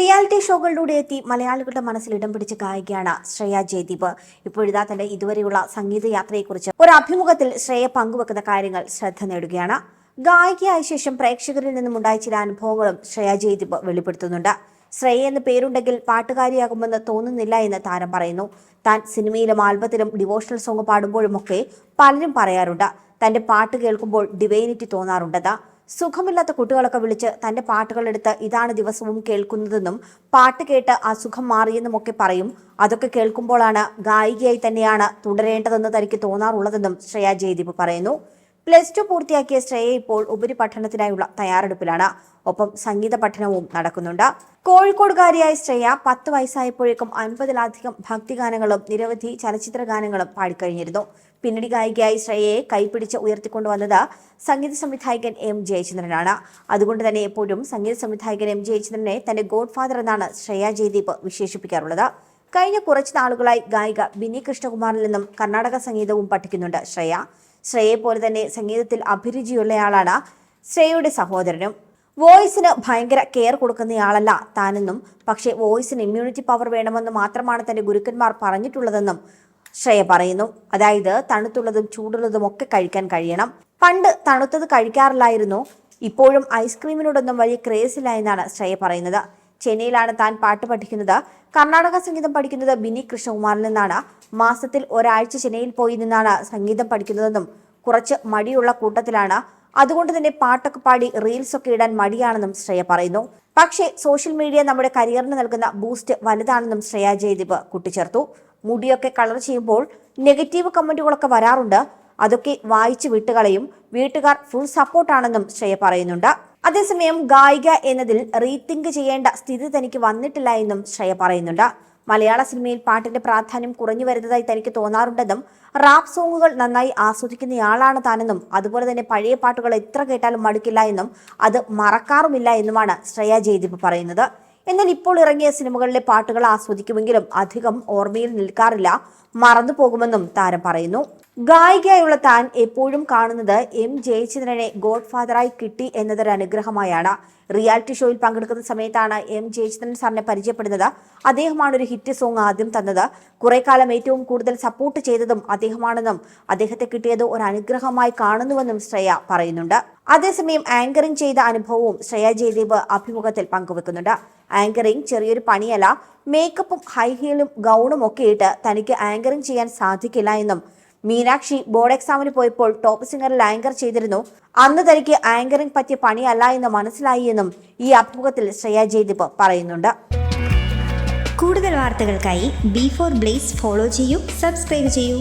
Reality ഷോകളിലൂടെ എത്തി മലയാളികളുടെ മനസ്സിൽ ഇടം പിടിച്ച ഗായികയാണ് ശ്രേയ ജയദീപ്. ഇപ്പോഴിതാ തന്റെ ഇതുവരെയുള്ള സംഗീത യാത്രയെക്കുറിച്ച് ഒരു അഭിമുഖത്തിൽ ശ്രേയ പങ്കുവെക്കുന്ന കാര്യങ്ങൾ ശ്രദ്ധ നേടുകയാണ്. ഗായികയായ ശേഷം പ്രേക്ഷകരിൽ നിന്നും ഉണ്ടായ ചില അനുഭവങ്ങളും ശ്രേയ ജയദീപ് വെളിപ്പെടുത്തുന്നുണ്ട്. ശ്രേയ എന്ന പേരുണ്ടെങ്കിൽ പാട്ടുകാരിയാകുമെന്ന് തോന്നുന്നില്ല എന്ന് താരം പറയുന്നു. താൻ സിനിമയിലും ആൽബത്തിലും ഡിവോഷണൽ സോങ് പാടുമ്പോഴുമൊക്കെ പലരും പറയാറുണ്ട്. തന്റെ പാട്ട് കേൾക്കുമ്പോൾ ഡിവൈനിറ്റി തോന്നാറുണ്ടെന്ന്. സുഖമില്ലാത്ത കുട്ടികളൊക്കെ വിളിച്ച് തന്റെ പാട്ടുകളെടുത്ത് ഇതാണ് ദിവസവും കേൾക്കുന്നതെന്നും പാട്ട് കേട്ട് അസുഖം മാറിയെന്നുമൊക്കെ പറയും. അതൊക്കെ കേൾക്കുമ്പോഴാണ് ഗായികയായി തന്നെയാണ് തുടരേണ്ടതെന്ന് തനിക്ക് തോന്നാറുള്ളതെന്നും ശ്രേയ ജയദീപ് പറയുന്നു. പ്ലസ് ടു പൂർത്തിയാക്കിയ ശ്രേയ ഇപ്പോൾ ഉപരിപഠനത്തിനായുള്ള തയ്യാറെടുപ്പിലാണ്. ഒപ്പം സംഗീത പഠനവും നടക്കുന്നുണ്ട്. കോഴിക്കോടുകാരിയായ ശ്രേയ പത്ത് വയസ്സായപ്പോഴേക്കും അൻപതിലധികം ഭക്തിഗാനങ്ങളും നിരവധി ചലച്ചിത്ര ഗാനങ്ങളും പാടിക്കഴിഞ്ഞിരുന്നു. പിന്നണി ഗായികയായി ശ്രേയയെ കൈപിടിച്ച് ഉയർത്തിക്കൊണ്ടുവന്നത് സംഗീത സംവിധായകൻ എം ജയചന്ദ്രനാണ്. അതുകൊണ്ട് തന്നെ എപ്പോഴും സംഗീത സംവിധായകൻ എം ജയചന്ദ്രനെ തന്റെ ഗോഡ് ഫാദർ എന്നാണ് ശ്രേയ ജയദീപ് വിശേഷിപ്പിക്കാറുള്ളത്. കഴിഞ്ഞ കുറച്ച് നാളുകളായി ഗായിക ബിനി കൃഷ്ണകുമാറിൽ നിന്നും കർണാടക സംഗീതവും പഠിക്കുന്നുണ്ട് ശ്രേയ. ശ്രേയെ പോലെ തന്നെ സംഗീതത്തിൽ അഭിരുചിയുള്ളയാളാണ് ശ്രേയയുടെ സഹോദരനും. വോയിസിന് ഭയങ്കര കെയർ കൊടുക്കുന്നയാളല്ല താനെന്നും പക്ഷേ വോയിസിന് ഇമ്മ്യൂണിറ്റി പവർ വേണമെന്ന് മാത്രമാണ് തന്റെ ഗുരുക്കന്മാർ പറഞ്ഞിട്ടുള്ളതെന്നും ശ്രേയ പറയുന്നു. അതായത് തണുത്തുള്ളതും ചൂടുള്ളതും ഒക്കെ കഴിക്കാൻ കഴിയണം. പണ്ട് തണുത്തത് കഴിക്കാറില്ലായിരുന്നു ഇപ്പോഴും ഐസ്ക്രീമിനോടൊന്നും വലിയ ക്രേസ് ഇല്ല എന്നാണ് ശ്രേയ പറയുന്നത്. ചെന്നൈയിലാണ് താൻ പാട്ട് പഠിക്കുന്നത്. കർണാടക സംഗീതം പഠിക്കുന്നത് ബിനി കൃഷ്ണകുമാറിൽ നിന്നാണ്. മാസത്തിൽ ഒരാഴ്ച ചെന്നൈയിൽ പോയി നിന്നാണ് സംഗീതം പഠിക്കുന്നതെന്നും കുറച്ച് മടിയുള്ള കൂട്ടത്തിലാണ്. അതുകൊണ്ട് തന്നെ പാട്ടൊക്കെ പാടി റീൽസ് ഒക്കെ ഇടാൻ മടിയാണെന്നും ശ്രേയ പറയുന്നു. പക്ഷേ സോഷ്യൽ മീഡിയ നമ്മുടെ കരിയറിന് നൽകുന്ന ബൂസ്റ്റ് വലുതാണെന്നും ശ്രേയ ജയദീപ് കൂട്ടിച്ചേർത്തു. മുടിയൊക്കെ കളർ ചെയ്യുമ്പോൾ നെഗറ്റീവ് കമന്റുകളൊക്കെ വരാറുണ്ട്. അതൊക്കെ വായിച്ചു വിട്ടുകളയും. വീട്ടുകാർ ഫുൾ സപ്പോർട്ടാണെന്നും ശ്രേയ പറയുന്നുണ്ട്. അതേസമയം ഗായിക എന്നതിൽ റീതിങ്ക് ചെയ്യേണ്ട സ്ഥിതി തനിക്ക് വന്നിട്ടില്ല എന്നും ശ്രേയ പറയുന്നുണ്ട്. മലയാള സിനിമയിൽ പാട്ടിന്റെ പ്രാധാന്യം കുറഞ്ഞു വരുന്നതായി തനിക്ക് തോന്നാറുണ്ടെന്നും റാപ്പ് സോങ്ങുകൾ നന്നായി ആസ്വദിക്കുന്നയാളാണ് താനെന്നും അതുപോലെ തന്നെ പഴയ പാട്ടുകൾ എത്ര കേട്ടാലും മടുക്കില്ല എന്നും അത് മറക്കാറുമില്ല എന്നുമാണ് ശ്രേയ ജയദീപ് പറയുന്നത്. എന്നാൽ ഇപ്പോൾ ഇറങ്ങിയ സിനിമകളിലെ പാട്ടുകൾ ആസ്വദിക്കുമെങ്കിലും അധികം ഓർമ്മയിൽ നിൽക്കാറില്ല മറന്നു പോകുമെന്നും താരം പറയുന്നു. ഗായികയായുള്ള താൻ എപ്പോഴും കാണുന്നത് എം ജയചന്ദ്രനെ ഗോഡ് ഫാദറായി കിട്ടി എന്നതൊരു അനുഗ്രഹമായാണ് റിയാലിറ്റി ഷോയിൽ പങ്കെടുക്കുന്ന സമയത്താണ് എം ജയചന്ദ്രൻ സാറിനെ പരിചയപ്പെടുന്നത്. അദ്ദേഹമാണ് ഒരു ഹിറ്റ് സോങ് ആദ്യം തന്നത്. കുറെ കാലം ഏറ്റവും കൂടുതൽ സപ്പോർട്ട് ചെയ്തതും അദ്ദേഹമാണെന്നും അദ്ദേഹത്തെ കിട്ടിയത് ഒരു അനുഗ്രഹമായി കാണുന്നുവെന്നും ശ്രേയ പറയുന്നുണ്ട്. അതേസമയം ആങ്കറിംഗ് ചെയ്ത അനുഭവവും ശ്രേയ ജയദേവ് അഭിമുഖത്തിൽ പങ്കുവെക്കുന്നുണ്ട്. ആങ്കറിംഗ് ചെറിയൊരു പണിയല്ല മേക്കപ്പും ഹൈ ഹീലും ഗൗണും ഒക്കെ ഇട്ട് തനിക്ക് ആങ്കറിംഗ് ചെയ്യാൻ സാധിക്കില്ല എന്നും മീനാക്ഷി ബോർഡ് എക്സാമിന് പോയപ്പോൾ ടോപ്പ് സിംഗറിൽ ആങ്കർ ചെയ്തിരുന്നു. അന്ന് തനിക്ക് ആങ്കറിംഗ് പറ്റിയ പണിയല്ല എന്ന് മനസ്സിലായി എന്നും ഈ അഭിമുഖത്തിൽ ശ്രേയ ജയദീപ് പറയുന്നുണ്ട്. കൂടുതൽ വാർത്തകൾക്കായി ബി ഫോർ ബ്ലേസ് ഫോളോ ചെയ്യൂ സബ്സ്ക്രൈബ് ചെയ്യൂ.